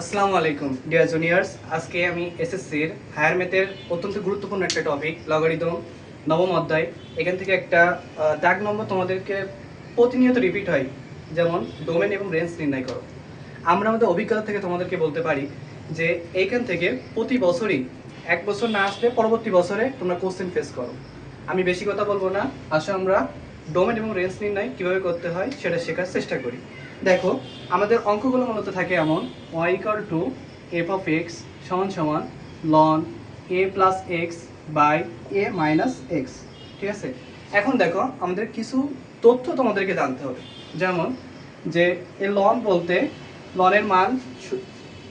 আসসালামু আলাইকুম deer juniors আজকে আমি এসএসসির হায়ার ম্যাথের অত্যন্ত গুরুত্বপূর্ণ একটা টপিক লগারিদম নবম অধ্যায়। এখান থেকে একটা দাগ নম্বর তোমাদেরকে প্রতিনিয়ত রিপিট হয়, যেমন ডোমেন এবং রেঞ্জ নির্ণয় করো। আমরা আমাদের অভিজ্ঞতা থেকে তোমাদেরকে বলতে পারি যে এইখান থেকে প্রতি বছরই এক বছর না আসলে পরবর্তী বছরে তোমরা কোশ্চেন ফেস করো। আমি বেশি কথা বলব না আসলে আমরা ডোমেন এবং রেঞ্জ নির্ণয় কীভাবে করতে হয় সেটা শেখার চেষ্টা করি। দেখো, আমাদের অঙ্কগুলো মূলত থাকে এমন Y equal to F of X সমান সমান ln A plus X by A minus X ঠিক আছে? এখন দেখো, আমাদের কিছু তথ্য তোমাদেরকে জানতে হবে। যেমন যে এ লন বলতে লনের মান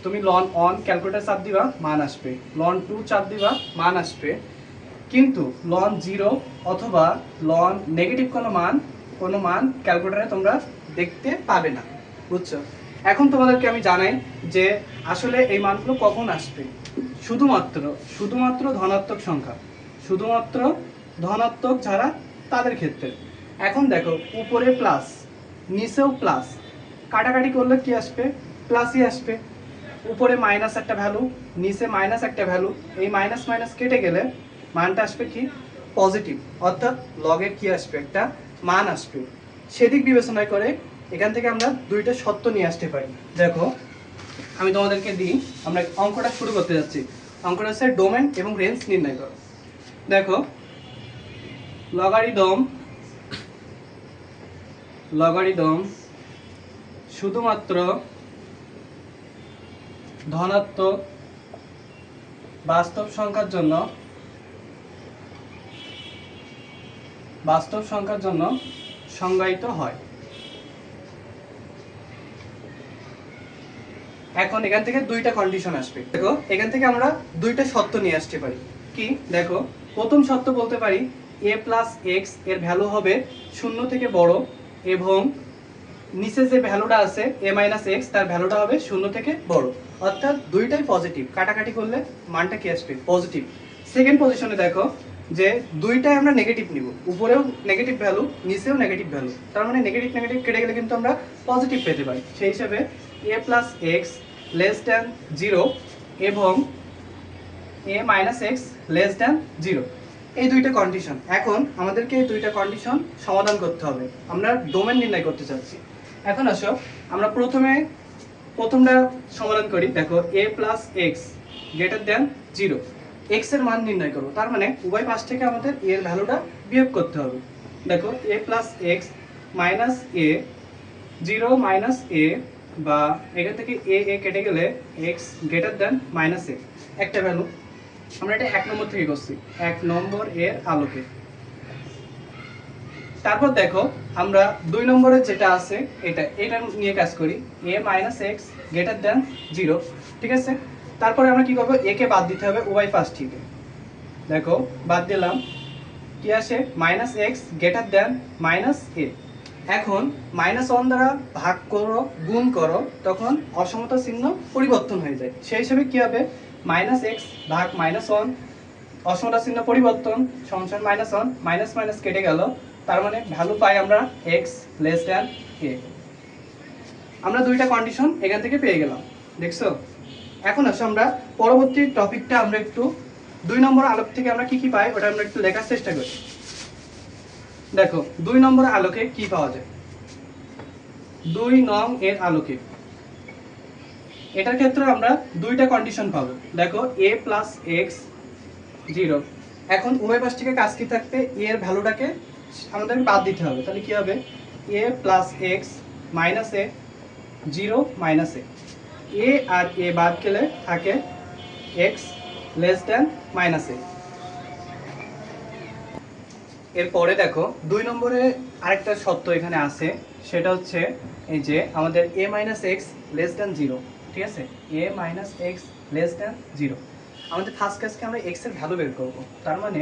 তুমি লন অন ক্যালকুলেটার চাপ দিবা, মান আসবে। লন টু চাপ দিবা, মান আসবে। কিন্তু লন জিরো অথবা লন নেগেটিভ কোনো মান কোনো মান ক্যালকুলেটারে তোমরা দেখতে পাবে না, বুঝছ? এখন তোমাদেরকে আমি জানাই যে আসলে এই মানগুলো কখন আসবে। শুধুমাত্র শুধুমাত্র ধনাত্মক সংখ্যা, শুধুমাত্র ধনাত্মক যারা তাদের ক্ষেত্রে। এখন দেখো, উপরে প্লাস নিচেও প্লাস কাটাকাটি করলে কি আসবে? প্লাসই আসবে। উপরে মাইনাস একটা ভ্যালু নিচে মাইনাস একটা ভ্যালু এই মাইনাস মাইনাস কেটে গেলে মানটা আসবে কি? পজিটিভ অর্থাৎ লগের কি আসবে? একটা মান আসবে। সেদিক বিবেচনা করে এখান থেকে আমরা দুইটা সত্য নিয়ে আসতে পারি। দেখো, আমি তোমাদেরকে দিই। আমরা অঙ্কটা শুরু করতে যাচ্ছি। অঙ্কটা হচ্ছে ডোমেন এবং রেঞ্জ নির্ণয় করো। দেখো লগারিদম লগারিদম শুধুমাত্র ধনাত্মক বাস্তব সংখ্যার জন্য বাস্তব সংখ্যার জন্য সংজ্ঞায়িত হয়। এখন এখান থেকে দুইটা কন্ডিশন আসবে। দেখো, এখান থেকে আমরা দুইটা সত্য নিয়ে আসতে পারি। কি? দেখো, প্রথম সত্য বলতে পারি এ প্লাস এক্সের ভ্যালু হবে শূন্য থেকে বড় এবং নিচে যে ভ্যালুটা আছে এ মাইনাস এক্স তার ভ্যালুটা হবে শূন্য থেকে বড়। অর্থাৎ দুইটাই পজিটিভ কাটাকাটি করলে মানটা কি আসবে? পজিটিভ সেকেন্ড পজিশনে দেখো যে দুইটাই আমরা নেগেটিভ নিব। উপরেও নেগেটিভ ভ্যালু নিচেও নেগেটিভ ভ্যালু তার মানে নেগেটিভ নেগেটিভ কেটে গেলে কিন্তু আমরা পজিটিভ পেতে পারি। সেই হিসাবে A plus X less than zero এবং A minus X less than zero এই দুইটা কন্ডিশন এখন আমাদেরকে এই দুইটা কন্ডিশন সমাধান করতে হবে। আমরা ডোমেন নির্ণয় করতে চাচ্ছি। এখন আসো, আমরা প্রথমে প্রথমটা সমাধান করি। দেখো A plus X greater than zero এক্সের মান নির্ণয় করব। তার মানে উভয় পাশ থেকে আমাদের এর ভ্যালুটা বিয়োগ করতে হবে। দেখো A plus X minus A zero minus A বা এখান থেকে এ এ কেটে গেলে X greater than minus A একটা ভ্যালু আমরা এটা এক নম্বর থেকে করছি। এক নম্বর এর আলোকে। তারপর দেখো, আমরা দুই নম্বরে যেটা আছে, এটা এটা নিয়ে কাজ করি। A minus X greater than zero ঠিক আছে? তারপরে আমরা কি করব? একে বাদ দিতে হবে ওয়াই পাস থেকে দেখো, বাদ দিলাম। কি আসে minus X greater than minus A এখন মাইনাস ওয়ান দ্বারা ভাগ করো, গুণ করো, তখন অসমতা চিহ্ন পরিবর্তন হয়ে যায়। সেই হিসেবে কী হবে? মাইনাস এক্স ভাগ মাইনাস ওয়ান অসমতা চিহ্ন পরিবর্তন সংসার মাইনাস ওয়ান মাইনাস মাইনাস কেটে গেল। তার মানে ভ্যালু পাই আমরা এক্স লেস দ্যান এ আমরা দুইটা কন্ডিশন এখান থেকে পেয়ে গেলাম। দেখছ? এখন আসো আমরা, পরবর্তী টপিকটা আমরা একটু, দুই নম্বর আলোক থেকে আমরা কি কি পাই, ওটা আমরা একটু লেখার চেষ্টা করি। দেখো, দুই নম্বর আলোকে কি পাওয়া যায়? দুই নং এর আলোকে। এটার ক্ষেত্রে আমরা দুইটা কন্ডিশন পাবো। দেখো এ প্লাস এক্স জিরো এখন উভয় পাশ থেকে কাজ কি থাকবে? এ এর ভ্যালুটাকে আমাদের বাদ দিতে হবে। তাহলে কি হবে? A plus X minus A zero minus A A আর এ বাদ গেলে থাকে X less than minus A এরপরে দেখো, দুই নম্বরে আরেকটা সত্য এখানে আছে, সেটা হচ্ছে এই যে আমাদের A minus X less than zero ঠিক আছে? A minus X less than zero আমাদের ফার্স্ট কাজকে আমরা এক্সের ভ্যালু বের করব, তার মানে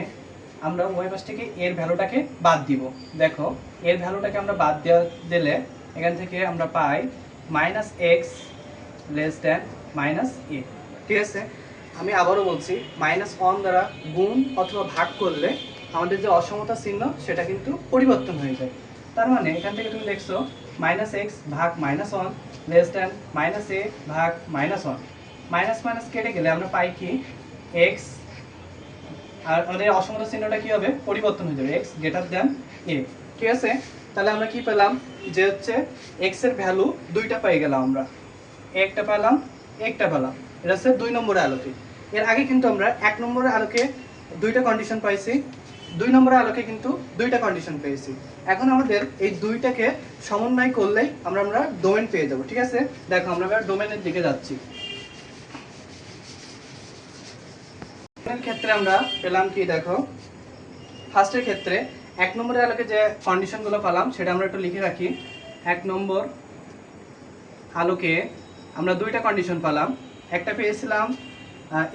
আমরা ওই পাশ এর ভ্যালুটাকে বাদ দিব। দেখো এর ভ্যালুটাকে আমরা বাদ দেওয়া দিলে এখান থেকে আমরা পাই minus X less than minus A ঠিক আছে? আমি আবারও বলছি মাইনাস ওয়ান দ্বারা গুণ অথবা ভাগ করলে আমাদের যে অসমতা চিহ্ন, সেটা কিন্তু পরিবর্তন হয়ে যায়। তার মানে এখান থেকে তুমি দেখছ মাইনাস এক্স ভাগ minus one less than minus A ভাগ মাইনাস ওয়ান মাইনাস মাইনাস কেটে গেলে আমরা পাই কি? এক্স আর আমাদের অসমতা চিহ্নটা কি হবে? পরিবর্তন হয়ে যাবে এক্স গ্রেটার দেন এ ঠিক আছে? তাহলে আমরা কি পেলাম? যে হচ্ছে এক্সের ভ্যালু দুইটা পেয়ে গেলাম আমরা। একটা পালাম একটা পালাম। এটা হচ্ছে দুই নম্বরের আলোকে। এর আগে কিন্তু আমরা এক নম্বরের আলোকে দুইটা কন্ডিশন পাইছি, দুই নম্বরের আলোকে কিন্তু দুইটা কন্ডিশন পেয়েছি। এখন আমাদের এই দুইটাকে সমন্বয় করলেই আমরা আমরা ডোমেন পেয়ে যাব, ঠিক আছে? দেখো, আমরা এবার ডোমেনের দিকে যাচ্ছি। ক্ষেত্রে আমরা পেলাম কি, দেখো? ফার্স্টের ক্ষেত্রে এক নম্বরের আলোকে যে কন্ডিশনগুলো পেলাম, সেটা আমরা একটু লিখে রাখি। এক নম্বর আলোকে আমরা দুইটা কন্ডিশন পেলাম। একটা পেয়েছিলাম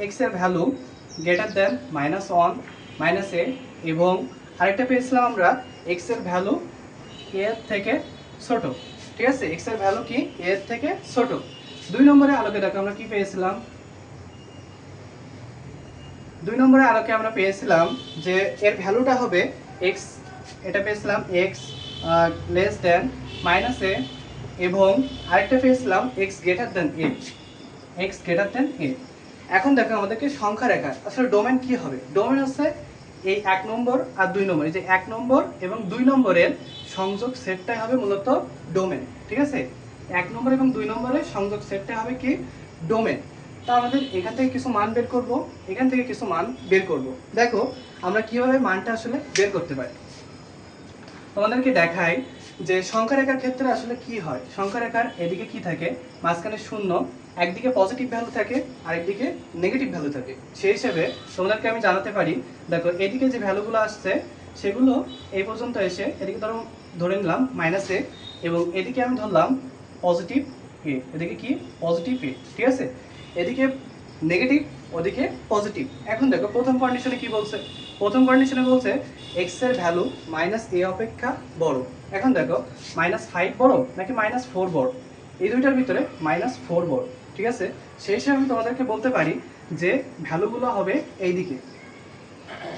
এক্সের value greater than minus one minus A এবং আরেকটা পেয়েছিলাম আমরা এক্সের ভ্যালু এর থেকে ছোট। ঠিক আছে? এক্সের ভ্যালু কি? এর থেকে ছোট। দুই নম্বরে আলোকে দেখো, আমরা কি পেয়েছিলাম? দুই নম্বরের আলোকে আমরা পেয়েছিলাম যে এর ভ্যালুটা হবে এক্স এটা পেয়েছিলাম X less than minus A এবং আরেকটা পেয়েছিলাম X greater than A X greater than A এখন দেখো আমাদেরকে সংখ্যা রেখা, আসলে ডোমেন কি হবে? ডোমেন হচ্ছে এই এক নম্বর আর দুই নম্বর। এই যে এক নম্বর এবং দুই নম্বরের সংযোগ সেটটাই হবে মূলত ডোমেন ঠিক আছে? এক নম্বর এবং দুই নম্বরের সংযোগ সেটটা হবে কি? ডোমেন তা আমাদের এখান থেকে কিছু মান বের করব, এখান থেকে কিছু মান বের করব। দেখো, আমরা কীভাবে মানটা আসলে বের করতে পারি? তোমাদেরকে দেখাই যে সংখ্যা রেখার ক্ষেত্রে আসলে কি হয়? সংখ্যা রেখার এদিকে কি থাকে? মাঝখানে শূন্য, একদিকে পজিটিভ ভ্যালু থাকে, আরেকদিকে নেগেটিভ ভ্যালু থাকে। সেই হিসেবে তোমাদেরকে আমি জানাতে পারি, দেখো এদিকে যে ভ্যালুগুলো আসছে, সেগুলো এই পর্যন্ত এসে এদিকে ধরো ধরে নিলাম মাইনাস এ এবং এদিকে আমি ধরলাম পজিটিভ এ এদিকে কি? পজিটিভ এ ঠিক আছে? এদিকে নেগেটিভ ওদিকে পজিটিভ এখন দেখো প্রথম কন্ডিশনে কি বলছে? প্রথম কন্ডিশনে বলছে এক্সের ভ্যালু মাইনাস এ অপেক্ষা বড়। এখন দেখো মাইনাস ফাইভ বড় নাকি মাইনাস ফোর বড়? এই দুইটার ভিতরে মাইনাস ফোর বড়, ঠিক আছে? সেই হিসেবে আমি তোমাদেরকে বলতে পারি যে ভ্যালুগুলো হবে এইদিকে।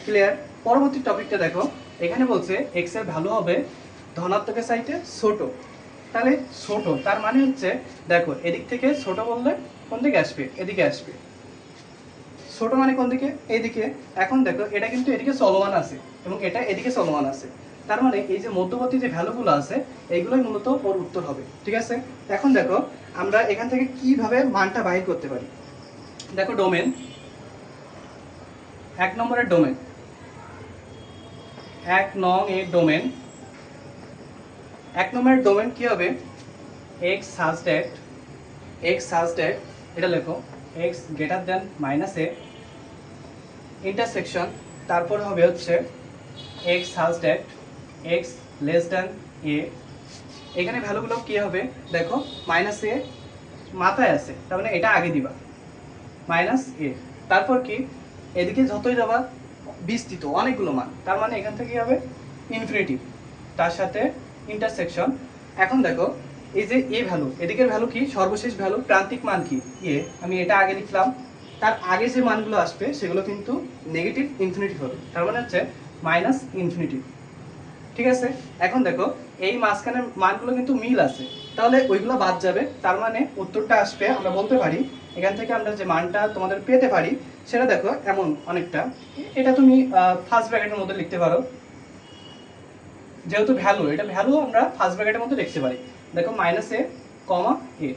ক্লিয়ার পরবর্তী টপিকটা দেখো, এখানে বলছে এক্সের ভ্যালু হবে ধনাত্মকের সাইডে ছোট। তাহলে ছোট, তার মানে হচ্ছে, দেখো, এদিক থেকে ছোট বললে কোন দিকে আসবে? এদিকে আসবে। ছোট মানে কোন দিকে? এইদিকে। এখন দেখো, এটা কিন্তু এদিকে চলমান আছে এবং এটা এদিকে চলমান আছে। তার মানে এই যে মধ্যবর্তী যে ভ্যালুগুলো আছে, এইগুলোই মূলত ওর উত্তর হবে। ঠিক আছে? এখন দেখো, আমরা এখান থেকে কীভাবে মানটা বাহির করতে পারি? দেখো ডোমেন এক নম্বরের ডোমেন এক নং এর ডোমেন এক নম্বরের ডোমেন কি হবে? X such that x such that এটা লেখো X greater than minus A intersection তারপর হবে হচ্ছে X such that X less than A এখানে ভ্যালুগুলো কি হবে? দেখো মাইনাস এ মাথায় আছে, তার মানে এটা আগে দিবা। মাইনাস এ তারপর কি? এদিকে যতই যাবা বিস্তৃত, অনেকগুলো মান। তার মানে এখান থেকে হবে? ইনফিনিটিভ তার সাথে ইন্টারসেকশন এখন দেখো, এই যে এ ভ্যালু এদিকের ভ্যালু কি? সর্বশেষ ভ্যালু প্রান্তিক মান কি? এ আমি এটা আগে লিখলাম। তার আগে যে মানগুলো আসবে, সেগুলো কিন্তু নেগেটিভ ইনফিনিটিভ হবে। তার মানে হচ্ছে মাইনাস ইনফিনিটিভ ঠিক আছে? এখন দেখো, এই মাঝখানের মানগুলো কিন্তু মিল আছে। তাহলে ওইগুলো বাদ যাবে। তার মানে উত্তরটা আসবে, আমরা বলতে পারি, এখান থেকে আমরা যে মানটা তোমাদের পেতে পারি, সেটা দেখো এমন অনেকটা। এটা তুমি ফার্স্ট ব্র্যাকেটের মধ্যে লিখতে পারো। যেহেতু ভ্যালু এটা ভ্যালু আমরা ফার্স্ট ব্র্যাকেটের মধ্যে লিখতে পারি। দেখো মাইনাস এ কমা এ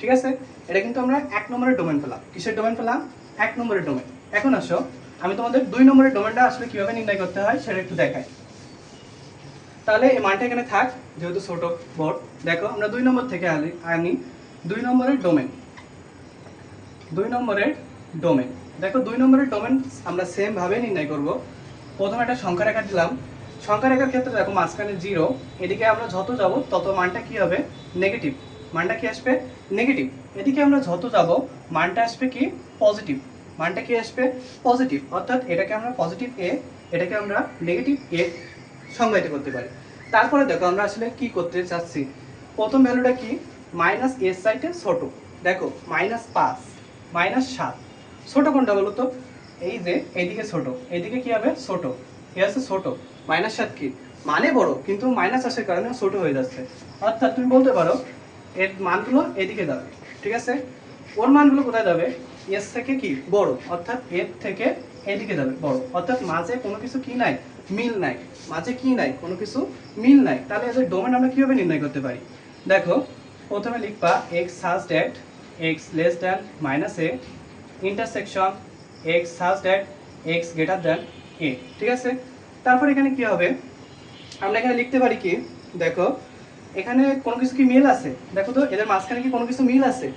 ঠিক আছে? এটা কিন্তু আমরা এক নম্বরের ডোমেন পেলাম। কিসের ডোমেন পেলাম? এক নম্বরের ডোমেন এখন আসো, আমি তোমাদের দুই নম্বরের ডোমেনটা আসলে কীভাবে নির্ণয় করতে হয় সেটা একটু দেখাই। তাহলে এই মানটা এখানে থাক, যেহেতু ছোট বোর্ড দেখো, আমরা দুই নম্বর থেকে আনি দুই নম্বরের ডোমেন দুই নম্বরের ডোমেন দেখো, দুই নম্বরের ডোমেন আমরা সেম ভাবে নির্ণয় করব। প্রথমে একটা সংখ্যা রেখা দিলাম। সংখ্যা রেখার ক্ষেত্রে দেখো, মাঝখানে জিরো এদিকে আমরা যত যাব, তত মানটা কি হবে? নেগেটিভ মানটা কি আসবে? নেগেটিভ এদিকে আমরা যত যাব, মানটা আসবে কি? পজিটিভ মানটা কি আসবে? পজিটিভ অর্থাৎ এটাকে আমরা পজিটিভ এ এটাকে আমরা নেগেটিভ এ সংজ্ঞায়িত করতে পারি। তারপরে দেখো আমরা আসলে কি করতে চাচ্ছি? প্রথম ভ্যালুটা কি? মাইনাস এর সাইডে ছোট। দেখো মাইনাস পাঁচ মাইনাস সাত। ছোট কোনটা বলো তো? এই যে এইদিকে ছোট। এইদিকে কি হবে? ছোট। এ আছে ছোট। মাইনাস সাত কি? মানে বড়, কিন্তু মাইনাস আসার কারণে ছোট হয়ে যাচ্ছে। অর্থাৎ তুমি বলতে পারো এর মানগুলো এদিকে যাবে, ঠিক আছে? ওর মানগুলো কোথায় যাবে? এস থেকে কি? বড়। অর্থাৎ এর থেকে এদিকে যাবে, বড়। অর্থাৎ মাঝে কোনো কিছু কি নাই? মিল নাই। মাঝে কি নাই? কোনো কিছু মিল নাই। তাহলে এদের ডোমেন আমরা কীভাবে নির্ণয় করতে পারি? দেখো, প্রথমে লিখবা X such that X less than minus A intersection X such that X greater than A ঠিক আছে? তারপর এখানে কি হবে? আমরা এখানে লিখতে পারি কি? দেখো এখানে কোনো কিছু কি মিল আছে? দেখো তো, এদের মাঝখানে কি কোনো কিছু মিল আছে?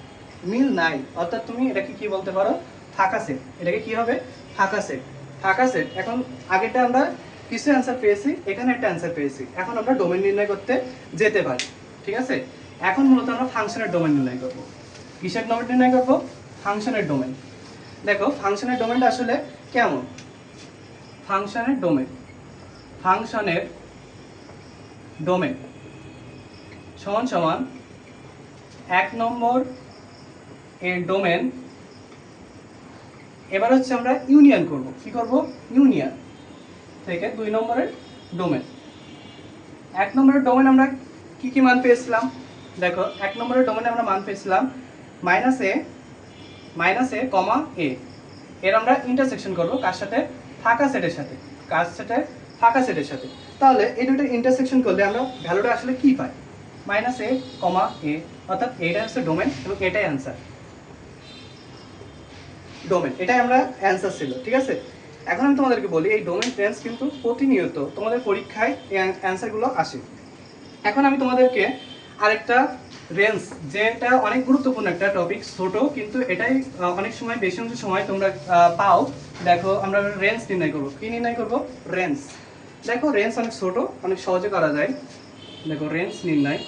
মিল নাই। অর্থাৎ তুমি এটাকে কি বলতে পারো? ফাঁকা সেট এটাকে কি হবে? ফাঁকা সেট ফাঁকা সেট এখন আগেটা আমরা কিছু অ্যান্সার পেয়েছি, এখানে একটা অ্যান্সার পেয়েছি। এখন আমরা ডোমেন নির্ণয় করতে যেতে পারি। ঠিক আছে? এখন মূলত আমরা ফাংশনের ডোমেন নির্ণয় করব। কিসের ডোমেন নির্ণয় করব? ফাংশনের ডোমেন দেখো ফাংশনের ডোমেনটা আসলে কেমন? ফাংশনের ডোমেন ফাংশনের ডোমেন সমান সমান এক নম্বর এর ডোমেন এবার হচ্ছে আমরা ইউনিয়ন করব। কি করব? ইউনিয়ন থেকে দুই নম্বরের ডোমেন এক নম্বরের ডোমেন আমরা কি কি মান পেয়েছিলাম? দেখো, এক নম্বরের ডোমেনে আমরা মান পেয়েছিলাম মাইনাস এ মাইনাস এ কমা এ এর আমরা ইন্টারসেকশন করব কার সাথে? ফাঁকা সেটের সাথে। কার সাথে? ফাঁকা সেটের সাথে। তাহলে এই দুটো ইন্টারসেকশন করলে আমরা ভ্যালুটা আসলে কি পাই? মাইনাস এ কমা এ অর্থাৎ এটা হচ্ছে ডোমেন এবং এটাই অ্যান্সার ডোমেন এটাই আমরা অ্যান্সার ছিল, ঠিক আছে? এখন আমি তোমাদেরকে বলি, এই ডোমেন টেন্স কিন্তু প্রতিনিয়ত তোমাদের পরীক্ষায় অ্যান্সারগুলো আসে। এখন আমি তোমাদেরকে আরেকটা রেঞ্জ যেটা অনেক গুরুত্বপূর্ণ একটা টপিক ছোট, কিন্তু এটাই অনেক সময়, বেশি অংশ সময় তোমরা পাও। দেখো, আমরা রেঞ্জ নির্ণয় করব। কি নির্ণয় করব? রেঞ্জ দেখো রেঞ্জ অনেক ছোট, অনেক সহজে করা যায়। দেখো রেঞ্জ নির্ণয়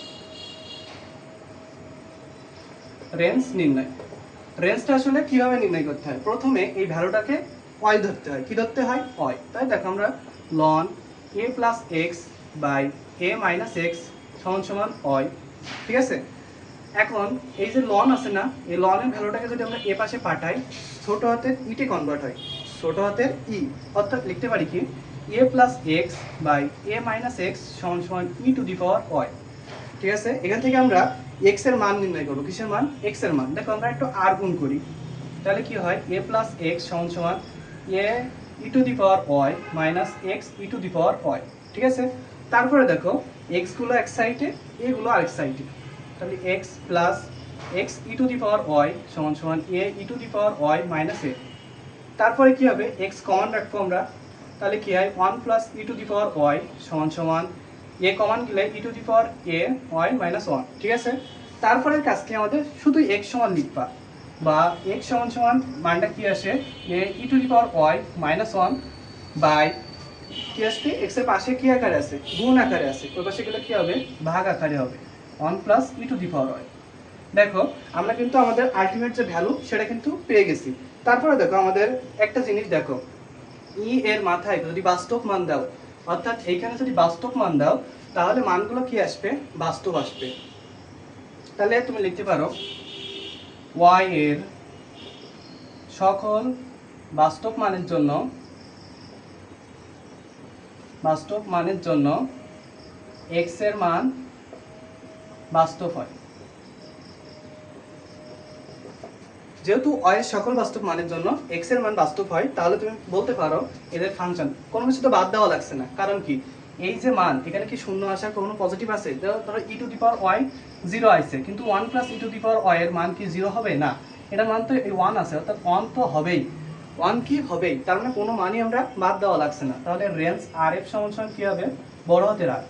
রেঞ্জ নির্ণয় রেঞ্জটা আসলে কীভাবে নির্ণয় করতে হয়? প্রথমে এই ভ্যালুটাকে ওয়াই ধরতে হয়। কি ধরতে হয়? ওয়াই তাই দেখো আমরা ln A plus X by A minus X সমান সমান ওয়াই ঠিক আছে? এখন এই যে লন আছে না, এই লনের ভ্যালুটাকে যদি আমরা এ পাশে পাঠাই, ছোট হাতের ইটে কনভার্ট হয়। ছোট হাতের ই অর্থাৎ লিখতে পারি কি? A plus X by A minus X সমান সমান ই টু দি পাওয়ার ওয়াই ঠিক আছে? এখান থেকে আমরা এক্সের মান নির্ণয় করব। কিসের মান? এক্সের মান। দেখো, আমরা একটু আর গুণ করি। তাহলে কি হয়? এ প্লাস এক্স সমান সমান A E to the power Y minus X E to the power Y ঠিক আছে? তারপরে দেখো এক্সগুলো এক সাইডে এগুলো আরেক সাইডে তাহলে X plus X E to the power Y সমান সমান A E to the power Y minus A তারপরে কি হবে? এক্স কমন রাখব আমরা। তাহলে কি হয়? One plus E to the power Y সমান সমান এ কমন গেলে E to the power A Y minus one ঠিক আছে? তারপরের কাজকে আমাদের শুধু এক্স সমান লিখবা। বা এক্স সমান সমান মানটা কি আসে? A E to the power Y minus one by কি আসবে? এক্সের পাশে কি আকারে আছে? গুণ আকারে আছে। ওই পাশে গেলে কি হবে? ভাগ আকারে হবে। One plus E to the power Y দেখো, আমরা কিন্তু আমাদের আলটিমেট যে ভ্যালু সেটা কিন্তু পেয়ে গেছি। তারপরে দেখো আমাদের একটা জিনিস দেখো। ই এর মাথায় যদি বাস্তব মান দাও, অর্থাৎ এইখানে যদি বাস্তব মান দাও, তাহলে মানগুলো কি আসবে? বাস্তব আসবে। তাহলে তুমি লিখতে পারো ওয়াই এর সকল বাস্তব মানের জন্য, বাস্তব মানের জন্য এক্সের মান বাস্তব হয়। যেহেতু অয়ের সকল বাস্তব মানের জন্য এক্সের মান বাস্তব হয়, তাহলে তুমি বলতে পারো এদের ফাংশন কোনো কিছু তো বাদ দেওয়া লাগছে না। কারণ কি? এই যে মান, এখানে কি শূন্য আসার কোনো পজিটিভ আছে ধরো E to the power Y zero আসছে। কিন্তু one plus E to the power Y এর মান কি জিরো হবে? না। এটার মান তো এই ওয়ান আছে, অর্থাৎ ওয়ান তো হবেই। ওয়ান কি হবেই? তার মানে কোনো মানই আমরা বাদ দেওয়া লাগছে না। তাহলে রেঞ্জ আর এফ সমান সমান কি হবে? বড় হাতের আর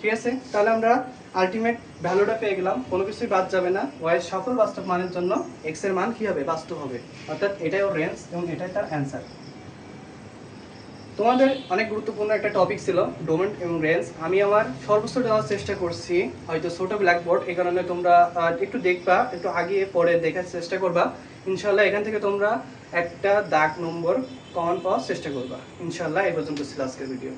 ঠিক আছে? তাহলে আমরা আলটিমেট ভ্যালুটা পেয়ে গেলাম। কোনো কিছুই বাদ যাবে না। ওয়াই সকল বাস্তব মানের জন্য এক্সের মান কি হবে? বাস্তব হবে। অর্থাৎ এটাই ওর রেঞ্জ এবং এটাই তার অ্যান্সার তোমাদের অনেক গুরুত্বপূর্ণ একটা টপিক ছিল ডোমেন এবং রেঞ্জ আমি আমার সর্বোচ্চ দেওয়ার চেষ্টা করছি। হয়তো ছোট ব্ল্যাকবোর্ড এই কারণে তোমরা একটু দেখবা, একটু আগিয়ে পরে দেখার চেষ্টা করবা। ইনশাল্লাহ এখান থেকে তোমরা একটা দাগ নম্বর কমন পাওয়ার চেষ্টা করবা। ইনশাল্লাহ এই পর্যন্ত ছিল আজকের ভিডিও